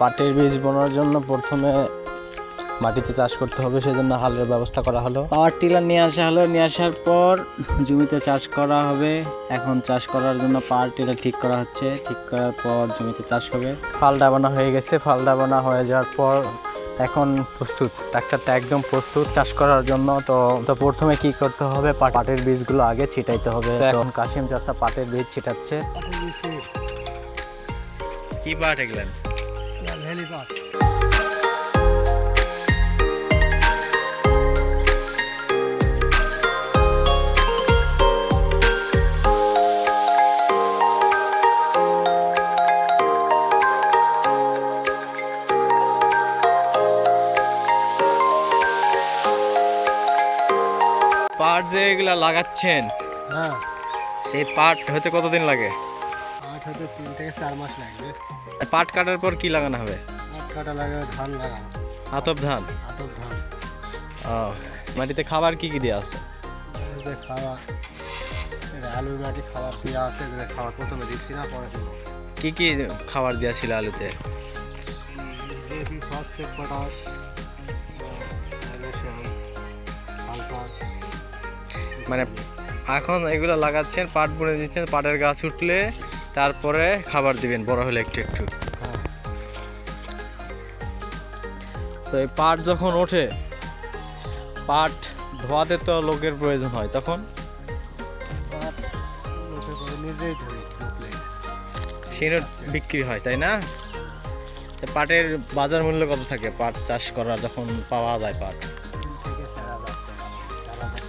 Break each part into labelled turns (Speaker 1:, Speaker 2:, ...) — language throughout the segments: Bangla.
Speaker 1: পাটের বীজ বোনার জন্য প্রথমে মাটিতে চাষ করতে হবে সেজন্য হালের ব্যবস্থা করা হলো। পাওয়ার টিলার নিয়ে আসা হলো নিয়ে আসার পর জমিতে চাষ করা হবে। এখন চাষ করার জন্য পাওয়ার টিলার ঠিক করা হচ্ছে ঠিক করার পর জমিতে চাষ হবে। ফাল ডাবানো হয়ে গেছে ফাল ডাবানো হয়ে যাওয়ার পর এখন প্রস্তুত ট্রাক্টরটা একদম প্রস্তুত চাষ করার জন্য। তো তো প্রথমে কি করতে হবে? পাটের বীজগুলো আগে ছিটাইতে হবে। এখন কাশিম চাষা পাটের বীজ ছিটাচ্ছে। কি পাট এগুলেন পাট যে এগুলা লাগাচ্ছেন
Speaker 2: হ্যাঁ।
Speaker 1: এই পাট হতে কতদিন লাগে?
Speaker 2: হতে তিন থেকে চার মাস লাগবে।
Speaker 1: পাট কাটার পর কি লাগানো হবে?
Speaker 2: আট কাটা লাগে ধান লাগানো
Speaker 1: আতপ ধান?
Speaker 2: আতপ ধান।
Speaker 1: ও মাটিতে খাবার কি কি দেওয়া আছে?
Speaker 2: খাওয়া আলু মাটি খাবার দেওয়া আছে খাবার প্রথমে দিচ্ছি না পরে
Speaker 1: কি কি খাবার দেওয়া ছিল আলুতে?
Speaker 2: ডিএপি ফসফেট পটাশ
Speaker 1: মানে এখন এগুলো লাগাচ্ছেন পাট বুনে দিচ্ছেন পাটের গাছ উঠলে তারপরে খাবার দিবেন বড় হলে একটু একটু। তো এই পাট যখন ওঠে পাট ধোয়াতে তো লোকের প্রয়োজন হয় তখন? বিক্রি হয় তাই না? পাটের বাজার মূল্য কত থাকে? পাট চাষ করা যখন পাওয়া যায় পাট?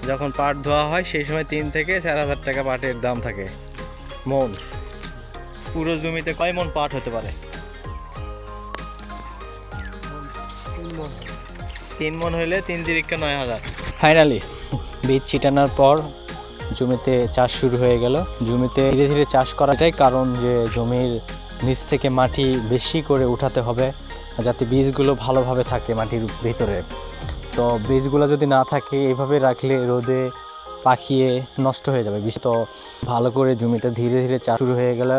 Speaker 1: যখন পাট ধোয়া হয় সেই সময় তিন থেকে চার হাজার টাকা পাটের দাম থাকে মন। পুরো জমিতে কয় মন পাট হতে পারে?
Speaker 2: তিন মন
Speaker 1: হইলে তিন তিরিকা নয় হাজার। ফাইনালি বীজ ছিটানোর পর জমিতে চাষ শুরু হয়ে গেল। জমিতে ধীরে ধীরে চাষ করাটাই কারণ যে জমির নিচ থেকে মাটি বেশি করে উঠাতে হবে, যাতে বীজগুলো ভালোভাবে থাকে মাটির ভিতরে। তো বীজগুলো যদি না থাকে, এইভাবে রাখলে রোদে পাকিয়ে নষ্ট হয়ে যাবে। বীজ তো ভালো করে জমিটা ধীরে ধীরে চাষ শুরু হয়ে গেলে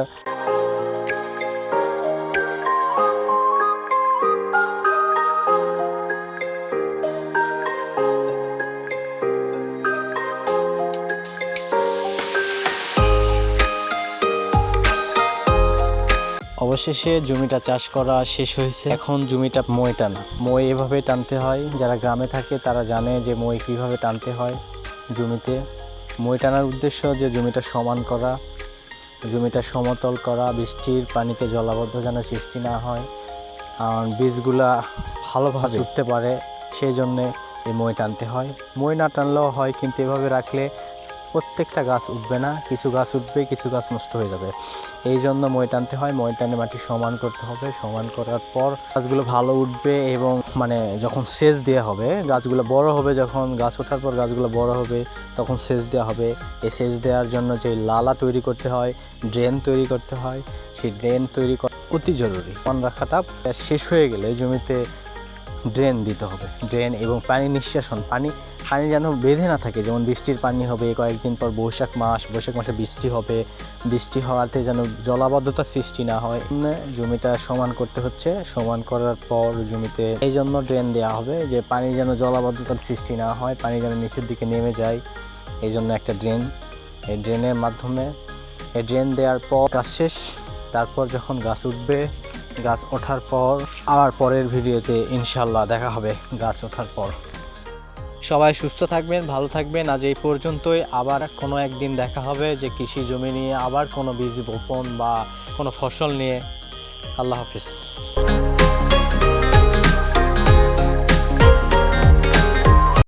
Speaker 1: অবশেষে জমিটা চাষ করা শেষ হয়েছে। এখন জমিটা মই টানা। মই এভাবে টানতে হয়, যারা গ্রামে থাকে তারা জানে যে মই কীভাবে টানতে হয়। জমিতে। মই টানার উদ্দেশ্য যে জমিটা সমান করা জমিটা সমতল করা বৃষ্টির পানিতে জলাবদ্ধ যেন সৃষ্টি না হয় আর বীজগুলা ভালোভাবে উঠতে পারে সেই জন্যে এই মই টানতে হয়। মই না টানলেও হয় কিন্তু এভাবে রাখলে প্রত্যেকটা গাছ উঠবে না, কিছু গাছ উঠবে, কিছু গাছ নষ্ট হয়ে যাবে। এই জন্য মই টানতে হয় মই টানে মাটি সমান করতে হবে, সমান করার পর গাছগুলো ভালো উঠবে এবং মানে যখন সেচ দেওয়া হবে, গাছগুলো বড় হবে, যখন গাছ ওঠার পর গাছগুলো বড় হবে, তখন সেচ দেওয়া হবে। এই সেচ দেওয়ার জন্য যে লালা তৈরি করতে হয়, ড্রেন তৈরি করতে হয়, সেই ড্রেন তৈরি করা অতি জরুরি। পান রাখাটা শেষ হয়ে গেলে জমিতে ড্রেন দিতে হবে। ড্রেন এবং পানি নিঃশ্বাসন, পানি পানি যেন বেঁধে না থাকে, যেমন বৃষ্টির পানি হবে, কয়েকদিন পর বৈশাখ মাস, বৈশাখ মাসে বৃষ্টি হবে, বৃষ্টি হওয়াতে যেন জলাবদ্ধতার সৃষ্টি না হয়। জমিটা সমান করতে হচ্ছে। সমান করার পর জমিতে এই জন্য ড্রেন দেওয়া হবে, যে পানি যেন জলাবদ্ধতার সৃষ্টি না হয়, পানি যেন নিচের দিকে নেমে যায়। এই জন্য একটা ড্রেন। এই ড্রেনের মাধ্যমে, এই ড্রেন দেওয়ার পর গাছ শেষ। তারপর যখন গাছ উঠবে গাছ ওঠার পর, আবার পরের ভিডিওতে ইনশাল্লাহ দেখা হবে গাছ ওঠার পর। সবাই সুস্থ থাকবেন, ভালো থাকবেন। আজ এই পর্যন্তই। আবার কোনো একদিন দেখা হবে যে কৃষি জমি নিয়ে, আবার কোনো বীজ বপন বা কোনো ফসল নিয়ে। আল্লাহ হাফিজ।